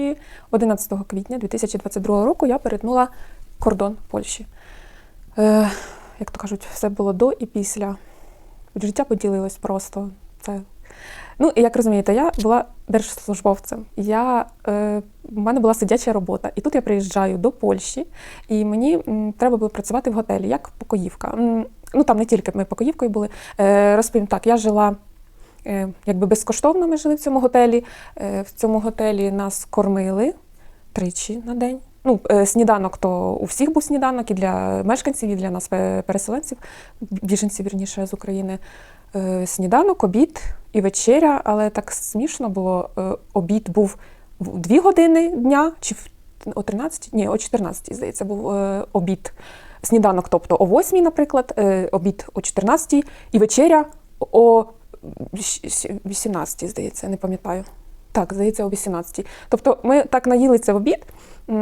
І 11 квітня 2022 року я перетнула кордон Польщі. Е, як то кажуть, все було до і після. Життя поділилось просто. Це... Ну, як розумієте, я була держслужбовцем. Я, е, в мене була сидяча робота. І тут я приїжджаю до Польщі, і мені м, треба було працювати в готелі як покоївка. Ну там не тільки ми покоївкою були. Е, розповім так, я жила. Е, Якби безкоштовно ми жили в цьому готелі. Е, В цьому готелі нас кормили тричі на день. Ну, е, сніданок то у всіх був сніданок і для мешканців, і для нас, переселенців, біженців, вірніше, з України. Сніданок, обід і вечеря, але так смішно було. Обід був в 2 години дня, чи о 13, ні, о 14, здається, був обід. Сніданок, тобто о 8, наприклад, обід о 14 і вечеря о 18, здається, не пам'ятаю. Так, здається, о 18. Тобто ми так наїлися в обід,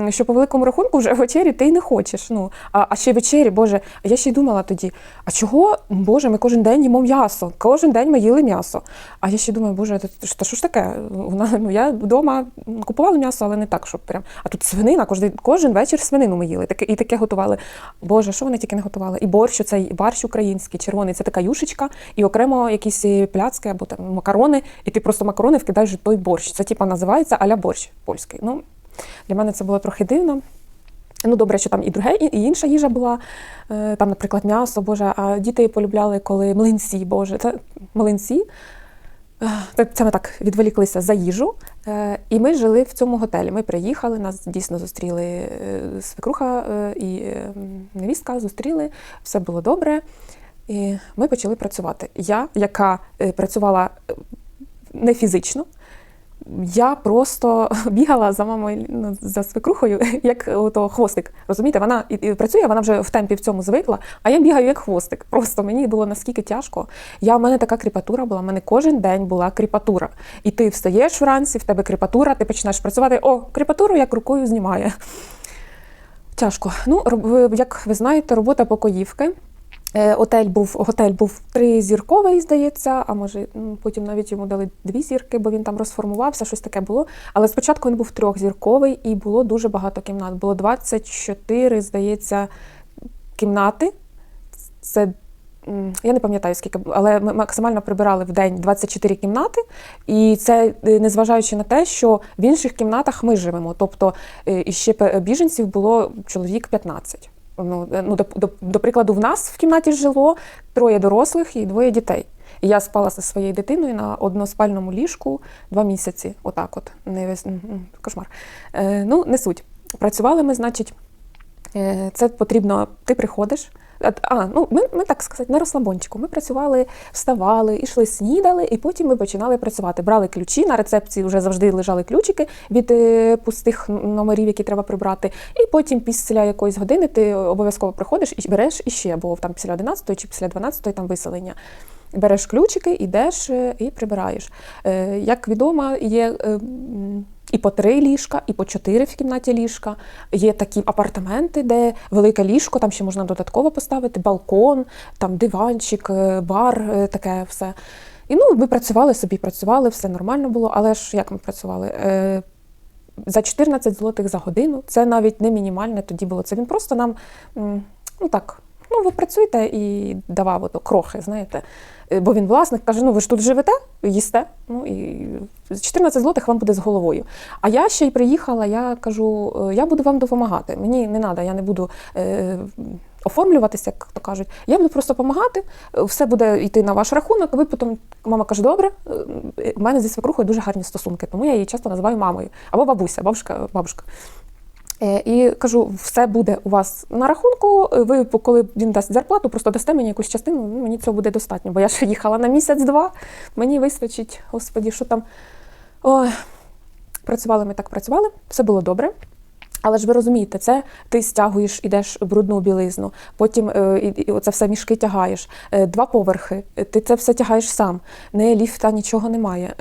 що по великому рахунку вже вечері ти й не хочеш. Ну, а, а ще вечері, Боже, я ще й думала тоді, а чого, Боже, ми кожен день їмо м'ясо, кожен день ми їли м'ясо. А я ще думаю, Боже, та що, ж таке? Вона, ну, я вдома купувала м'ясо, але не так, щоб прям. А тут свинина, кожен, кожен вечір свинину ми їли. І таке готували. Боже, що вони тільки не готували? І борщ, оцей і борщ український, червоний, це така юшечка, і окремо якісь е, пляцки або там макарони, і ти просто макарони вкидаєш той борщ. Це типа називається аля борщ польський. Ну, для мене це було трохи дивно. Ну, добре, що там і друге, і інша їжа була. Е, Там, наприклад, м'ясо, Боже, а діти полюбляли, коли млинці, Боже, це млинці. Е, Це ми так відволіклися за їжу. Е, І ми жили в цьому готелі. Ми приїхали, нас дійсно зустріли свекруха і невістка, зустріли, все було добре. І ми почали працювати. Я, яка працювала не фізично, я просто бігала за мамою ну, за свекрухою, як ото хвостик. Розумієте, вона і, і працює, вона вже в темпі в цьому звикла, а я бігаю як хвостик. Просто мені було наскільки тяжко. Я в мене така кріпатура була. в мене кожен день була кріпатура. І ти встаєш вранці, в тебе кріпатура, ти починаєш працювати. О, кріпатуру як рукою знімає. Тяжко. Ну, як ви знаєте, робота покоївки. Е, Отель був, готель був тризірковий, здається, а може потім навіть йому дали дві зірки, бо він там розформувався, щось таке було. Але спочатку він був трьохзірковий і було дуже багато кімнат. Було 24, здається, кімнати. Це я не пам'ятаю скільки, але ми максимально прибирали в день 24 кімнати, і це е, незважаючи на те, що в інших кімнатах ми живемо. Тобто е, і ще біженців було чоловік 15. Ну, е, ну до, до, до прикладу, в нас в кімнаті жило троє дорослих і двоє дітей. І я спала зі своєю дитиною на односпальному ліжку два місяці. Отак, от не весь кошмар. Е, ну, не суть. Працювали ми, значить, Це потрібно, ти приходиш. А, ну ми, ми так сказати, на розслабончику. Ми працювали, вставали, йшли, снідали, і потім ми починали працювати. Брали ключі, на рецепції вже завжди лежали ключики від е, пустих номерів, які треба прибрати. І потім після якоїсь години ти обов'язково приходиш і береш іще, бо там після 11 чи після 12 там виселення. Береш ключики, ідеш е, і прибираєш. Е, Як відомо, є е, і по три ліжка, і по чотири в кімнаті ліжка. Є такі апартаменти, де велике ліжко, там ще можна додатково поставити, балкон, там диванчик, е, бар, е, таке все. І ну, ми працювали собі, працювали, все нормально було. Але ж як ми працювали? Е, за 14 злотих за годину. Це навіть не мінімальне тоді було. Це він просто нам, ну так, ну ви працюєте і давав ото крохи, знаєте. Е, Бо він власник каже: ну ви ж тут живете, їсте. Ну і 14 злотих вам буде з головою. А я ще й приїхала, я кажу, «Е, я буду вам допомагати. Мені не треба, я не буду. Е, Оформлюватися, як то кажуть, я буду просто допомагати, е, все буде йти на ваш рахунок. Ви потім мама каже: добре, у мене зі свекрухою дуже гарні стосунки, тому я її часто називаю мамою або бабуся, бабушка, бабушка. Е, І кажу, все буде у вас на рахунку. е, Ви, коли він дасть зарплату, просто дасте мені якусь частину, ну, мені цього буде достатньо. Бо я ж їхала на місяць-два, мені вистачить, господі, що там. Ой, працювали ми так, працювали, все було добре. Але ж ви розумієте, це ти стягуєш, ідеш брудну білизну, потім е, і, оце все мішки тягаєш, два поверхи, ти це все тягаєш сам, не ліфта, нічого немає.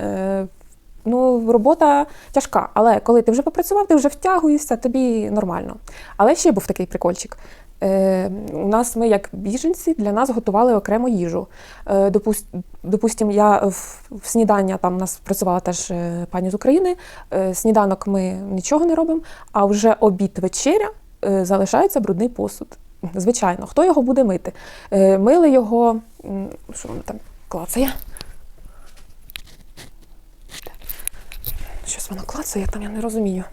Ну, робота тяжка, але коли ти вже попрацював, ти вже втягуєшся, тобі нормально. Але ще був такий прикольчик. Е, у нас ми, як біженці, для нас готували окремо їжу. Е, допус- допустим, я в, в снідання там нас працювала теж е, пані з України. Е, сніданок ми нічого не робимо, а вже обід вечеря е, залишається брудний посуд. Звичайно, хто його буде мити? Е, мили його, що воно там клацає? Щось воно клацає, там я не розумію.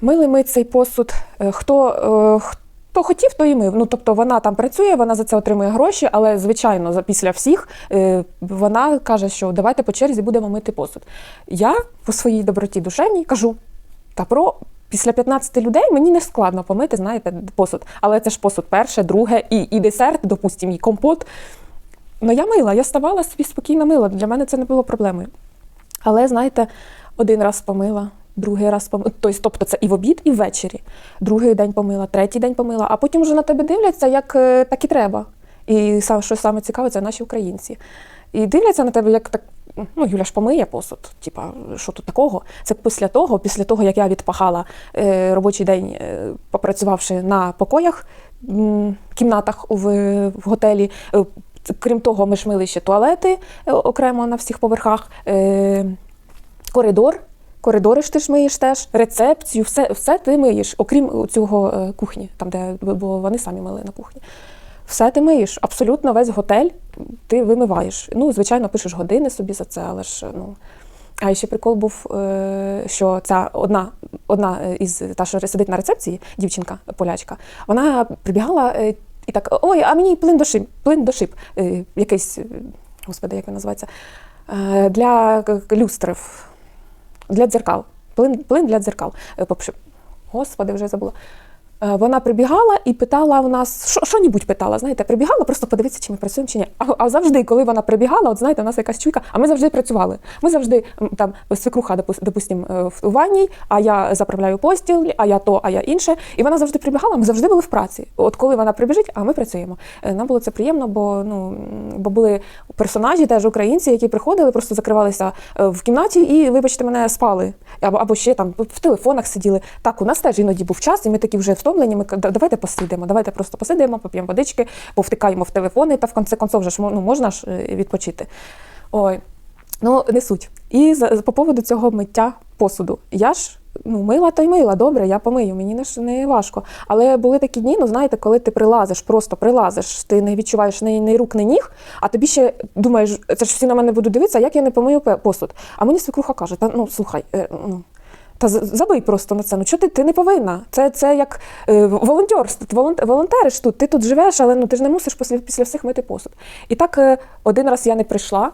Мили ми цей посуд. е, Хто, е, хто хотів, то і мив. Ну, тобто вона там працює, вона за це отримує гроші, але, звичайно, після всіх е, вона каже, що давайте по черзі будемо мити посуд. Я по своїй доброті душевній кажу: та про після 15 людей мені не складно помити, знаєте, посуд. Але це ж посуд перше, друге, і, і десерт, допустимо, і компот. Ну, я мила, я ставала собі спокійно мила. Для мене це не було проблемою. Але, знаєте, один раз помила, другий раз помила. Тобто, тобто це і в обід, і ввечері. Другий день помила, третій день помила, а потім вже на тебе дивляться, як е, так і треба. І що саме цікаве, це наші українці. І дивляться на тебе, як так. Ну, Юля ж помиє посуд. Типа, що тут такого? Це після того, після того, як я відпахала е, робочий день, е, попрацювавши на покоях, м, кімнатах в, в готелі. Е, Крім того, ми ж мили ще туалети е, окремо на всіх поверхах, е, коридор. Коридори ж ти ж миєш теж, рецепцію, все, все ти миєш, окрім цього е, кухні, там, де бо вони самі мили на кухні. Все ти миєш, абсолютно весь готель ти вимиваєш. Ну, звичайно, пишеш години собі за це, але ж ну. А ще прикол був, що ця одна, одна із та, що сидить на рецепції, дівчинка полячка, вона прибігала і так: ой, а мені плин до шип, плин до шип, е, якийсь, е, господи, як він називається, е, для люстрів, для дзеркал. Плин, плин для дзеркал. Е. Господи, вже забула. Е, Вона прибігала і питала у нас, що, що-нібудь питала, знаєте, прибігала, просто подивитися, чи ми працюємо, чи ні. А, а завжди, коли вона прибігала, от знаєте, у нас якась чуйка, а ми завжди працювали. Ми завжди там свекруха, допус- допустим, е, в ванній, а я заправляю постіль, а я то, а я інше. І вона завжди прибігала, ми завжди були в праці. От коли вона прибіжить, а ми працюємо. Е, Нам було це приємно, бо ну бо були персонажі, теж українці, які приходили, просто закривалися в кімнаті і, вибачте, мене спали. Або, або ще там в телефонах сиділи. Так, у нас теж іноді був час, і ми такі вже втомлені. Ми давайте посидимо, давайте просто посидимо, поп'ємо водички, повтикаємо в телефони, та в конце концов вже ж ну, можна ж е, відпочити. Ой, ну не суть. І по поводу цього миття посуду. Я ж ну, мила та й мила, добре, я помию, мені не, не важко. Але були такі дні, ну знаєте, коли ти прилазиш, просто прилазиш, ти не відчуваєш ні, ні рук, ні ніг, а тобі ще думаєш, це ж всі на мене будуть дивитися, як я не помию посуд. А мені свекруха каже, та ну слухай, е, ну. Та забий просто на це. Ну чого ти, ти не повинна? Це, це як е, волонтерство. Волонтериш тут. Ти тут живеш, але ну ти ж не мусиш після, після всіх мити посуд. І так е, один раз я не прийшла.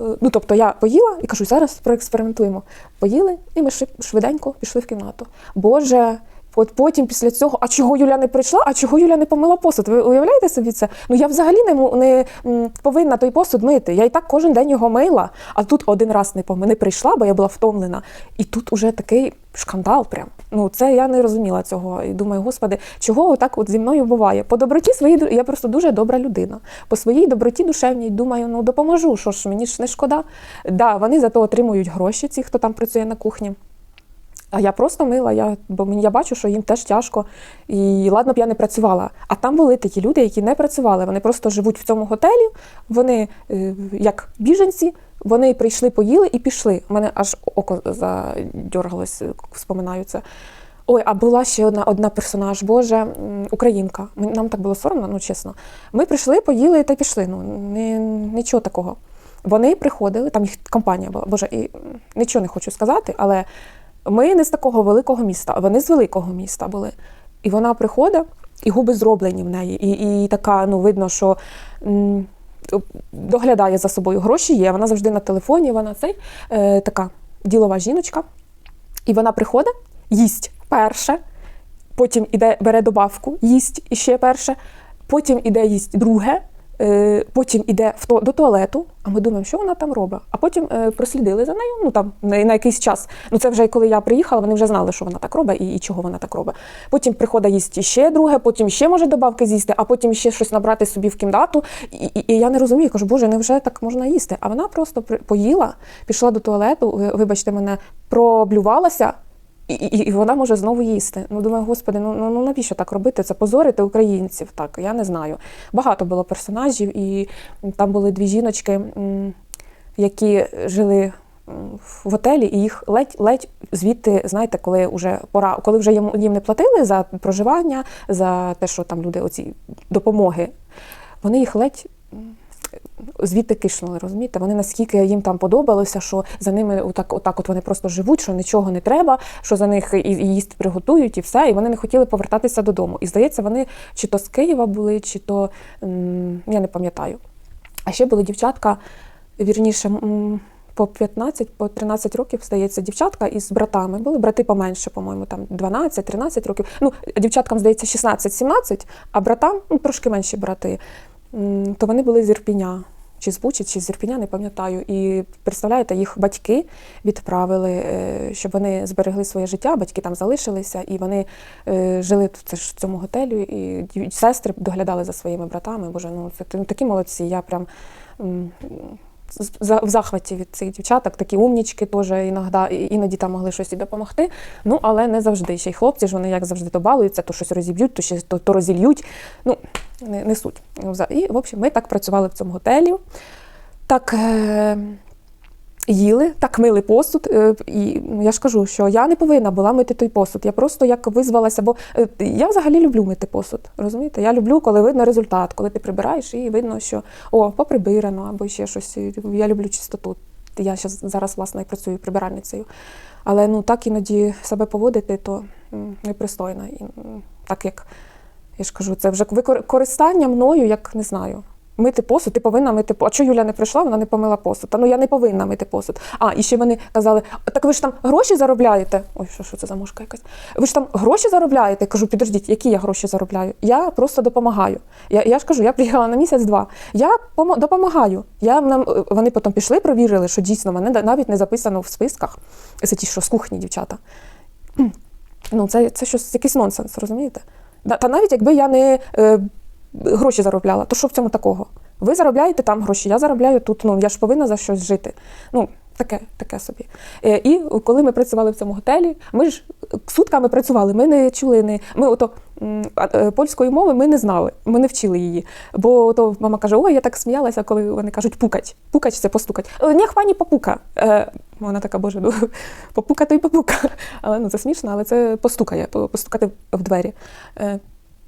Е, Ну, тобто я поїла і кажу, зараз проекспериментуємо. Поїли, і ми швид- швиденько пішли в кімнату. Боже, от потім після цього, а чого Юля не прийшла, а чого Юля не помила посуд? Ви уявляєте собі це? Ну я взагалі не, не повинна той посуд мити. Я і так кожен день його мила, а тут один раз не, пом- не прийшла, бо я була втомлена. І тут уже такий шкандал. Прям. Ну це я не розуміла цього. І думаю, господи, чого отак от зі мною буває? По доброті своїй я просто дуже добра людина. По своїй доброті душевній думаю, ну допоможу. Що ж, мені ж не шкода. Да, вони зато отримують гроші, ці, хто там працює на кухні. А я просто мила, я, бо мені я бачу, що їм теж тяжко. І ладно б я не працювала. А там були такі люди, які не працювали. Вони просто живуть в цьому готелі, вони е, як біженці, вони прийшли, поїли і пішли. У мене аж око задергалось, вспоминаю це. Ой, а була ще одна одна персонаж, Боже, українка. Нам так було соромно, ну чесно. Ми прийшли, поїли та пішли. Ну не, нічого такого. Вони приходили, там їх компанія була. Боже, і нічого не хочу сказати, але ми не з такого великого міста, вони з великого міста були. І вона приходить, і губи зроблені в неї. І, і така, ну, видно, що м, доглядає за собою. Гроші є, вона завжди на телефоні, вона цей е, така ділова жіночка. І вона приходить, їсть перше, потім іде, бере добавку, їсть іще перше, потім іде їсть друге, потім іде в то, до туалету, а ми думаємо, що вона там робить. А потім е, прослідили за нею, ну там на, якийсь час. Ну це вже коли я приїхала, вони вже знали, що вона так робить і, і чого вона так робить. Потім приходить їсти ще друге, потім ще може добавки з'їсти, а потім ще щось набрати собі в кімнату. І, і, і я не розумію, кажу, боже, невже так можна їсти? А вона просто поїла, пішла до туалету, вибачте мене, проблювалася. І, і, вона може знову їсти. Ну, думаю, господи, ну, ну, ну навіщо так робити? Це позорити українців. Так, я не знаю. Багато було персонажів, і там були дві жіночки, які жили в готелі, і їх ледь-ледь звідти, знаєте, коли вже пора, коли вже їм, їм не платили за проживання, за те, що там люди оці допомоги, вони їх ледь. Звідти кишнули, розумієте? Вони наскільки їм там подобалося, що за ними отак, отак от вони просто живуть, що нічого не треба, що за них і, і їсти приготують, і все, і вони не хотіли повертатися додому. І здається, вони чи то з Києва були, чи то я не пам'ятаю. А ще були дівчатка, вірніше, по 15, по 13 років, здається, дівчатка із братами. Були брати поменше, по-моєму, там 12-13 років. Ну, дівчаткам, здається, 16-17, а братам ну, трошки менші брати. То вони були з Ірпіня. Чи з Бучі, чи з Ірпіня, не пам'ятаю. І представляєте, їх батьки відправили, е, щоб вони зберегли своє життя, батьки там залишилися, і вони е, жили це в цьому готелі, і сестри доглядали за своїми братами. Боже, ну це такі молодці. Я прям в захваті від цих дівчаток, такі умнічки теж іноді, іноді там могли щось і допомогти. Ну, але не завжди. Ще й хлопці ж вони як завжди то балуються, то щось розіб'ють, то ще то, то розільють. Ну, не, суть. І, в общем, ми так працювали в цьому готелі. Так. Е- Їли, так мили посуд. е, І ну, я ж кажу, що я не повинна була мити той посуд. Я просто як визвалася, бо е, я взагалі люблю мити посуд. Розумієте? Я люблю, коли видно результат, коли ти прибираєш і видно, що о, поприбирано або ще щось. Я люблю чистоту. Я зараз, власне, працюю прибиральницею. Але ну так іноді себе поводити, то непристойно. І, так як я ж кажу, це вже використання мною, як не знаю. Мити посуд, ти повинна мити посуд. А чого Юля не прийшла, вона не помила посуд. Та ну я не повинна мити посуд. А, і ще вони казали: так ви ж там гроші заробляєте? Ой, що, що це за мушка якась? Ви ж там гроші заробляєте? Я кажу, підождіть, які я гроші заробляю? Я просто допомагаю. Я, я ж кажу, я приїхала на місяць-два. Я допомагаю. Я нам вони потім пішли, провірили, що дійсно мене навіть не записано в списках. Це ті, що з кухні дівчата. Ну, це, це щось якийсь нонсенс, розумієте? Та навіть якби я не е, гроші заробляла, то що в цьому такого? Ви заробляєте там гроші, я заробляю тут. Ну я ж повинна за щось жити. Ну, таке, таке собі. Е, і коли ми працювали в цьому готелі, ми ж сутками працювали, ми не чули, не ми ото е, польської мови ми не знали, ми не вчили її. Бо ото мама каже: Ой, я так сміялася, коли вони кажуть пукать. Пукать це постукать. «Е, Ні, пані попука. Е, вона така, боже, ну попука то й попука. Але ну це смішно, але це постукає, постукати в двері.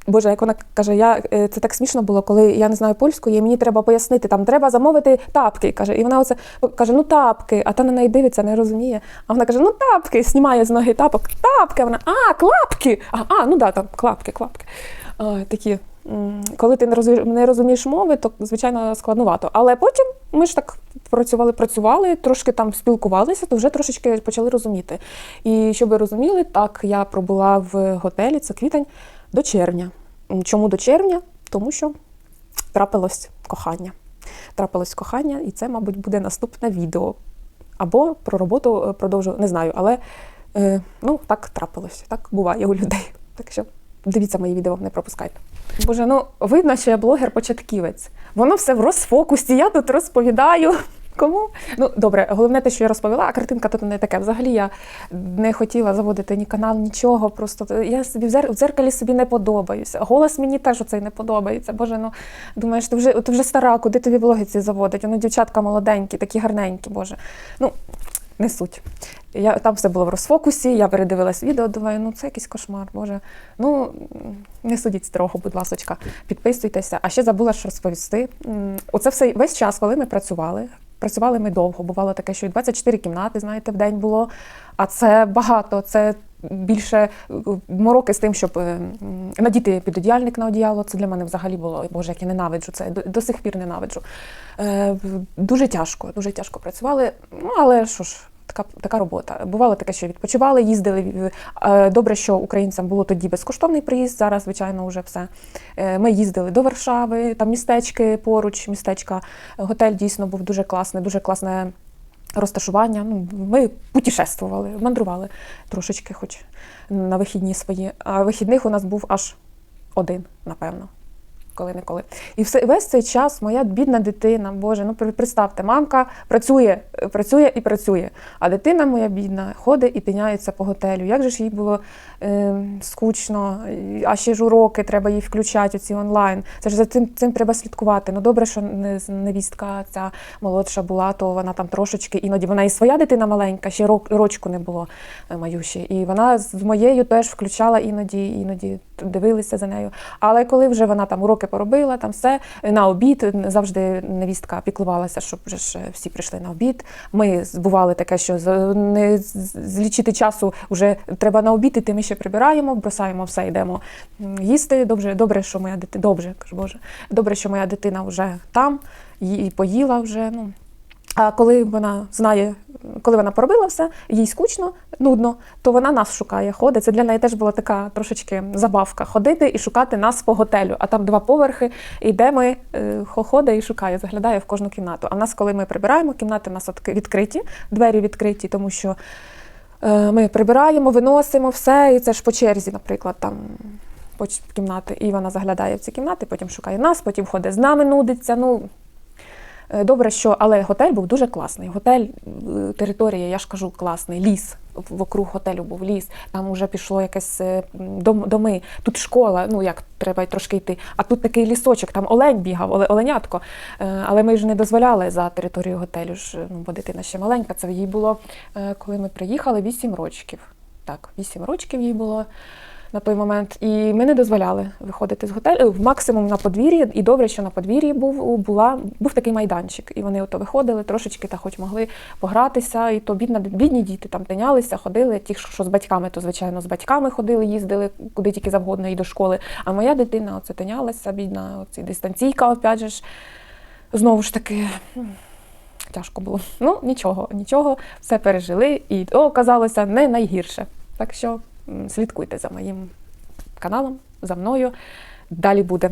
Боже, як вона каже, я е, це так смішно було, коли я не знаю польської, і мені треба пояснити, там треба замовити тапки. каже, і вона оце каже: ну тапки, а та на неї дивиться, не розуміє. А вона каже: ну тапки, знімає з ноги тапок, тапки. Вона, а, клапки! А, а ну да, там клапки, клапки. А, такі. Коли ти не розумієш мови, то звичайно складнувато. Але потім ми ж так працювали, працювали, трошки там спілкувалися, то вже трошечки почали розуміти. І щоб ви розуміли, так я пробула в готелі, це квітень, до червня. Чому до червня? Тому що трапилось кохання. Трапилось кохання, і це, мабуть, буде наступне відео. Або про роботу е, продовжу, не знаю, але е, ну так трапилось. Так буває у людей. Так що дивіться мої відео, не пропускайте. Боже, ну видно, що я блогер-початківець. Воно все в розфокусі. Я тут розповідаю. Кому? Ну добре, головне те, що я розповіла, а картинка тут не таке. Взагалі я не хотіла заводити ні канал, нічого. Просто я собі в зер- в дзеркалі собі не подобаюся. Голос мені теж оцей не подобається. Боже, ну думаєш, ти вже ти вже стара, куди тобі влоги ці заводить? Воно дівчатка молоденькі, такі гарненькі, Боже. Ну, не суть. Я, там все було в розфокусі, я передивилась відео, думаю, ну це якийсь кошмар, Боже. Ну, не судіть строго, будь ласочка, підписуйтеся. А ще забула ж розповісти. Оце все весь час, коли ми працювали. Працювали ми довго. Бувало таке, що і 24 кімнати, знаєте, в день було. А це багато, це більше е, мороки з тим, щоб е, надіти підодіяльник на одіяло. Це для мене взагалі було, Боже, як я ненавиджу це. До, до сих пір ненавиджу. Е, дуже тяжко, дуже тяжко працювали. Ну, але що ж, така, така робота. Бувало таке, що відпочивали, їздили. Е, Добре, що українцям було тоді безкоштовний приїзд, зараз, звичайно, вже все. Е, Ми їздили до Варшави, там містечки поруч, містечка. Готель дійсно був дуже класний, дуже класне розташування. Ну, ми путешествували, мандрували трошечки, хоч на вихідні свої. А вихідних у нас був аж один, напевно. Коли-неколи. І все, весь цей час моя бідна дитина, Боже, ну представте, мамка працює, е, працює і працює. А дитина моя бідна ходить і тиняється по готелю. Як же ж їй було е, скучно, а ще ж уроки треба їй включати оці онлайн. Це ж за цим, цим треба слідкувати. Ну добре, що невістка ця молодша була, то вона там трошечки іноді вона і своя дитина маленька, ще рок, рочку не було е, Маюші. І вона з моєю теж включала іноді, іноді дивилися за нею. Але коли вже вона там уроки поробила, там все на обід завжди невістка піклувалася, щоб вже ж всі прийшли на обід. Ми бували таке, що не злічити часу вже треба на обід, іти ми ще прибираємо, бросаємо все, йдемо їсти. Добре, добре, що моя дитина, добре, кажу Боже, добре, що моя дитина вже там і поїла вже. Ну а коли вона знає, коли вона поробила все, їй скучно, нудно, то вона нас шукає, ходить. Це для неї теж була така трошечки забавка ходити і шукати нас по готелю. А там два поверхи, і де ми е, ходить і шукає, заглядає в кожну кімнату. А в нас, коли ми прибираємо, кімнати в нас відкриті, двері відкриті, тому що е, ми прибираємо, виносимо все, і це ж по черзі, наприклад, там. кімнати, і вона заглядає в ці кімнати, потім шукає нас, потім ходить з нами, нудиться. Ну, Добре, що але готель був дуже класний. Готель, е, територія, я ж кажу, класний, ліс. Вокруг готелю був ліс. Там вже пішло якесь е, дом, доми. Тут школа, ну як треба трошки йти. А тут такий лісочок, там олень бігав, оле- оленятко. Е, Але ми ж не дозволяли за територію готелю. ж, Ну, бо дитина ще маленька. Це їй було, е, коли ми приїхали, 8 років. Так, 8 років їй було на той момент. І ми не дозволяли виходити з готелю. Максимум на подвір'ї, і добре, що на подвір'ї був, була, був такий майданчик. І вони ото виходили трошечки та хоч могли погратися. І то бідна, бідні діти там тинялися, ходили. Ті, що з батьками, то звичайно з батьками ходили, їздили куди тільки завгодно і до школи. А моя дитина оце тинялася, бідна, оці дистанційка, опять же ж. Знову ж таки. Тяжко було. Ну, нічого, нічого, все пережили, і оказалося не найгірше. Так що слідкуйте за моїм каналом, за мною. Далі буде.